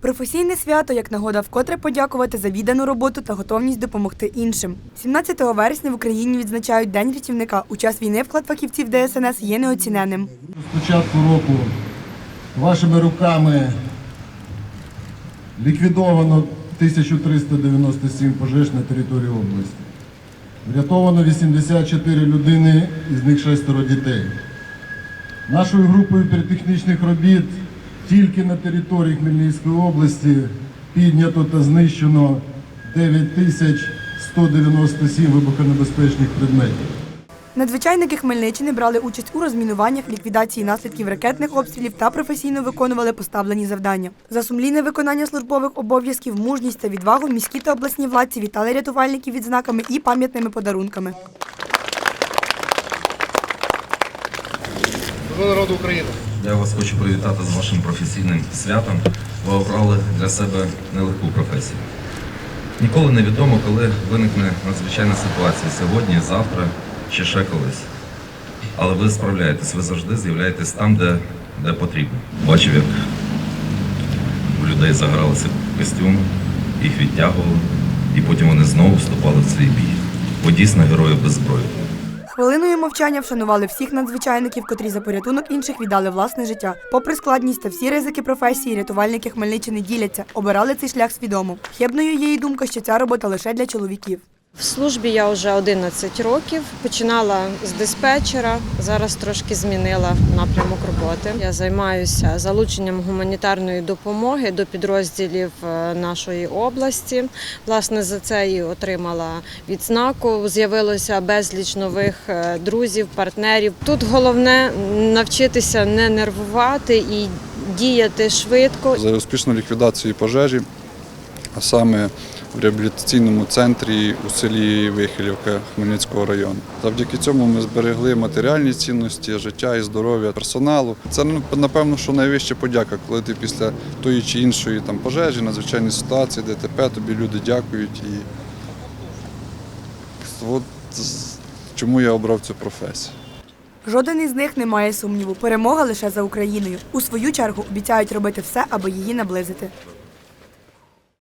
Професійне свято як нагода вкотре подякувати за віддану роботу та готовність допомогти іншим. 17 вересня в Україні відзначають День рятівника. У час війни вклад фахівців ДСНС є неоціненним. З початку року вашими руками ліквідовано 1397 пожеж на території області. Врятовано 84 людини, із них шестеро дітей. Нашою групою піротехнічних робіт тільки на території Хмельницької області піднято та знищено 9197 вибухонебезпечних предметів. Надзвичайники Хмельниччини брали участь у розмінуваннях, ліквідації наслідків ракетних обстрілів та професійно виконували поставлені завдання. За сумлінне виконання службових обов'язків, мужність та відвагу міські та обласні владці вітали рятувальників відзнаками і пам'ятними подарунками. Народу України. Я вас хочу привітати з вашим професійним святом. Ви обрали для себе нелегку професію. Ніколи не відомо, коли виникне надзвичайна ситуація сьогодні, завтра чи ще колись. Але ви справляєтесь, ви завжди з'являєтесь там, де, де потрібно. Бачив, як у людей загралися костюми, їх відтягували, і потім вони знову вступали в свій бій. Ви дійсно герої без зброї. Хвилиною мовчання вшанували всіх надзвичайників, котрі за порятунок інших віддали власне життя. Попри складність та всі ризики професії, рятувальники Хмельниччини діляться, обирали цей шлях свідомо. Хибною є і думка, що ця робота лише для чоловіків. В службі я вже 11 років. Починала з диспетчера, зараз трошки змінила напрямок роботи. Я займаюся залученням гуманітарної допомоги до підрозділів е, нашої області. Власне, за це і отримала відзнаку. З'явилося безліч нових е, друзів, партнерів. Тут головне навчитися не нервувати і діяти швидко. за успішну ліквідацію пожежі, а саме в реабілітаційному центрі у селі Вихилівка Хмельницького району. Завдяки цьому ми зберегли матеріальні цінності, життя і здоров'я персоналу. Це ну, напевно, що найвища подяка, коли ти після тої чи іншої там пожежі, надзвичайної ситуації, ДТП, тобі люди дякують. І от чому я обрав цю професію. Жоден із них не має сумніву. Перемога лише за Україною. У свою чергу обіцяють робити все, аби її наблизити.